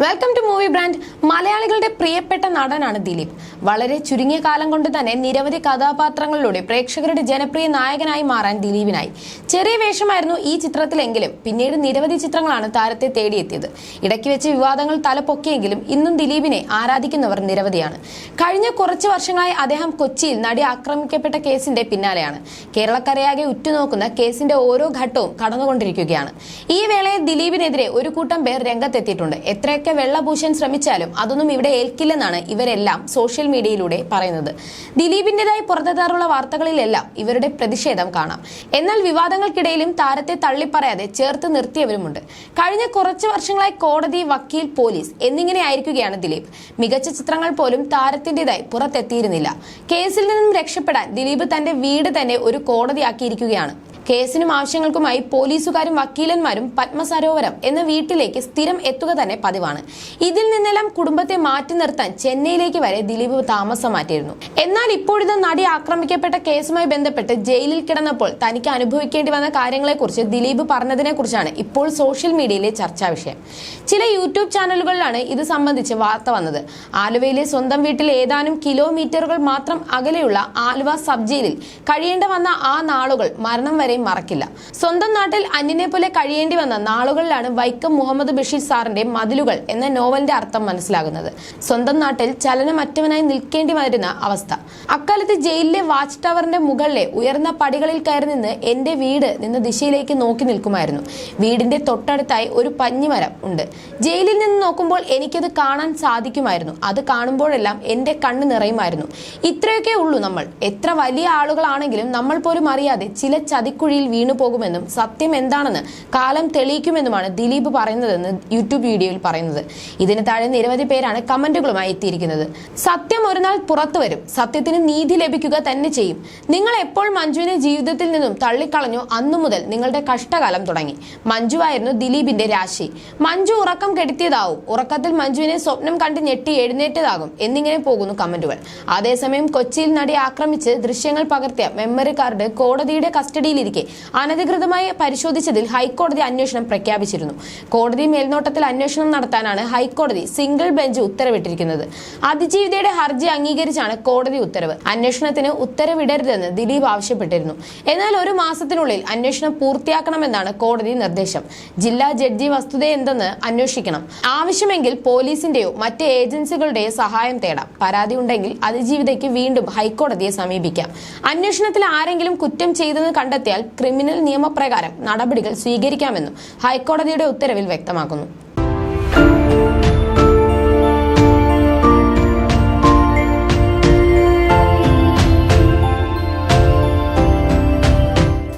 Welcome to movie brand മലയാളികളുടെ പ്രിയപ്പെട്ട നടനാണ് ദിലീപ്. വളരെ ചുരുങ്ങിയ കാലം കൊണ്ട് തന്നെ നിരവധി കഥാപാത്രങ്ങളിലൂടെ പ്രേക്ഷകരുടെ ജനപ്രിയ നായകനായി മാറാൻ ദിലീപിനായി. ചെറിയ വേഷമായിരുന്നു ഈ ചിത്രത്തിലെങ്കിലും പിന്നീട് നിരവധി ചിത്രങ്ങളാണ് താരത്തെ തേടിയെത്തിയത്. ഇടയ്ക്ക് വെച്ച് വിവാദങ്ങൾ തലപൊക്കിയെങ്കിലും ഇന്നും ദിലീപിനെ ആരാധിക്കുന്നവർ നിരവധിയാണ്. കഴിഞ്ഞ കുറച്ച് വർഷങ്ങളായി അദ്ദേഹം കൊച്ചിയിൽ നടി ആക്രമിക്കപ്പെട്ട കേസിന്റെ പിന്നാലെയാണ്. കേരളക്കരയാകെ ഉറ്റുനോക്കുന്ന കേസിന്റെ ഓരോ ഘട്ടവും കടന്നുകൊണ്ടിരിക്കുകയാണ്. ഈ വേളയിൽ ദിലീപിനെതിരെ ഒരു കൂട്ടം പേർ രംഗത്തെത്തിയിട്ടുണ്ട്. എത്രയൊക്കെ വെള്ളപൂശാൻ ശ്രമിച്ചാലും അതൊന്നും ഇവിടെ ഏൽക്കില്ലെന്നാണ് ഇവരെല്ലാം സോഷ്യൽ മീഡിയയിലൂടെ പറയുന്നത്. ദിലീപിന്റേതായി പുറത്തെത്താറുള്ള വാർത്തകളിലെല്ലാം ഇവരുടെ പ്രതിഷേധം കാണാം. എന്നാൽ വിവാദങ്ങൾക്കിടയിലും താരത്തെ തള്ളിപ്പറയാതെ ചേർത്ത് നിർത്തിയവരുമുണ്ട്. കഴിഞ്ഞ കുറച്ച് വർഷങ്ങളായി കോടതി വക്കീൽ പോലീസ് എന്നിങ്ങനെ ആയിരിക്കുകയാണ് ദിലീപ്. മികച്ച ചിത്രങ്ങൾ പോലും താരത്തിന്റേതായി പുറത്തെത്തിയിരുന്നില്ല. കേസിൽ നിന്നും രക്ഷപ്പെടാൻ ദിലീപ് തന്റെ വീട് തന്നെ ഒരു കോടതിയാക്കിയിരിക്കുകയാണ്. കേസിനും ആവശ്യങ്ങൾക്കുമായി പോലീസുകാരും വക്കീലന്മാരും പത്മസരോവരം എന്ന വീട്ടിലേക്ക് സ്ഥിരം എത്തുക തന്നെ പതിവാണ്. ഇതിൽ നിന്നെല്ലാം കുടുംബത്തെ മാറ്റി നിർത്താൻ ചെന്നൈയിലേക്ക് വരെ ദിലീപ് താമസം മാറ്റിയിരുന്നു. എന്നാൽ ഇപ്പോഴിത് നടി ആക്രമിക്കപ്പെട്ട കേസുമായി ബന്ധപ്പെട്ട് ജയിലിൽ കിടന്നപ്പോൾ തനിക്ക് അനുഭവിക്കേണ്ടി വന്ന കാര്യങ്ങളെക്കുറിച്ച് ദിലീപ് പറഞ്ഞതിനെ കുറിച്ചാണ് ഇപ്പോൾ സോഷ്യൽ മീഡിയയിലെ ചർച്ചാ വിഷയം. ചില യൂട്യൂബ് ചാനലുകളിലാണ് ഇത് സംബന്ധിച്ച് വാർത്ത വന്നത്. ആലുവയിലെ സ്വന്തം വീട്ടിൽ ഏതാനും കിലോമീറ്ററുകൾ മാത്രം അകലെയുള്ള ആലുവ സബ് ജയിലിൽ കഴിയേണ്ട വന്ന ആ നാളുകൾ മരണം വരെ മറക്കില്ല. സ്വന്തം നാട്ടിൽ അന്യനെ പോലെ കഴിയേണ്ടി വന്ന നാളുകളിലാണ് വൈക്കം മുഹമ്മദ് ബഷീർ സാറിന്റെ മതിലുകൾ എന്ന നോവലിന്റെ അർത്ഥം മനസ്സിലാകുന്നത്. സ്വന്തം നാട്ടിൽ ചലനമറ്റവനായി നിൽക്കേണ്ടി വരുന്ന അവസ്ഥ. അക്കാലത്ത് ജയിലിലെ വാച്ച് ടവറിന്റെ മുകളിലെ ഉയർന്ന പടികളിൽ കയറി നിന്ന് എന്റെ വീട് നിന്ന ദിശയിലേക്ക് നോക്കി നിൽക്കുമായിരുന്നു. വീടിന്റെ തൊട്ടടുത്തായി ഒരു പഞ്ഞിമരം ഉണ്ട്. ജയിലിൽ നിന്ന് നോക്കുമ്പോൾ എനിക്കത് കാണാൻ സാധിക്കുമായിരുന്നു. അത് കാണുമ്പോഴെല്ലാം എന്റെ കണ്ണ് നിറയുമായിരുന്നു. ഇത്രയൊക്കെ ഉള്ളൂ നമ്മൾ. എത്ര വലിയ ആളുകളാണെങ്കിലും നമ്മൾ പോലും അറിയാതെ ചില ചതിക്കുഴിയിൽ വീണു പോകുമെന്നും സത്യം എന്താണെന്ന് കാലം തെളിയിക്കുമെന്നുമാണ് ദിലീപ് പറയുന്നതെന്ന് യൂട്യൂബ് വീഡിയോയിൽ പറയുന്നത്. ഇതിന് താഴെ നിരവധി പേരാണ് കമന്റുകളുമായി എത്തിയിരിക്കുന്നത്. സത്യം ഒരു നാൾ പുറത്തു വരും. സത്യത്തിന് നീതി ലഭിക്കുക തന്നെ ചെയ്യും. നിങ്ങൾ എപ്പോൾ മഞ്ജുവിനെ ജീവിതത്തിൽ നിന്നും തള്ളിക്കളഞ്ഞോ അന്നു മുതൽ നിങ്ങളുടെ കഷ്ടകാലം തുടങ്ങി. മഞ്ജുവായിരുന്നു ദിലീപിന്റെ രാശി. മഞ്ജു ഉറക്കം കെടുത്തിയതാവും. ഉറക്കത്തിൽ മഞ്ജുവിനെ സ്വപ്നം കണ്ട് ഞെട്ടി എഴുന്നേറ്റതാകും എന്നിങ്ങനെ പോകുന്നു കമന്റുകൾ. അതേസമയം കൊച്ചിയിൽ നടി ആക്രമിച്ച് ദൃശ്യങ്ങൾ പകർത്തിയ മെമ്മറി കാർഡ് കോടതിയുടെ കസ്റ്റഡിയിലിരിക്കെ അനധികൃതമായി പരിശോധിച്ചതിൽ ഹൈക്കോടതി അന്വേഷണം പ്രഖ്യാപിച്ചിരുന്നു. കോടതി മേൽനോട്ടത്തിൽ അന്വേഷണം നടത്താനാണ് ഹൈക്കോടതി സിംഗിൾ ബെഞ്ച് ഉത്തരവിട്ടിരിക്കുന്നത്. അതിജീവിതയുടെ ഹർജി അംഗീകരിച്ചാണ് കോടതി ഉത്തരവ്. അന്വേഷണത്തിന് ഉത്തരവിടരുതെന്ന് ദിലീപ് ആവശ്യപ്പെട്ടിരുന്നു. എന്നാൽ ഒരു മാസത്തിനുള്ളിൽ അന്വേഷണം പൂർത്തിയാക്കണമെന്നാണ് കോടതി നിർദ്ദേശം. ജില്ലാ ജഡ്ജി വസ്തുത എന്തെന്ന് അന്വേഷിക്കണം. ആവശ്യമെങ്കിൽ പോലീസിന്റെയോ മറ്റ് ഏജൻസികളുടെയോ സഹായം തേടാം. പരാതി ഉണ്ടെങ്കിൽ അതിജീവിതയ്ക്ക് വീണ്ടും ഹൈക്കോടതിയെ സമീപിക്കാം. അന്വേഷണത്തിൽ ആരെങ്കിലും കുറ്റം ചെയ്തെന്ന് കണ്ടെത്തിയാൽ ക്രിമിനൽ നിയമപ്രകാരം നടപടികൾ സ്വീകരിക്കാമെന്നും ഹൈക്കോടതിയുടെ ഉത്തരവിൽ വ്യക്തമാക്കുന്നു.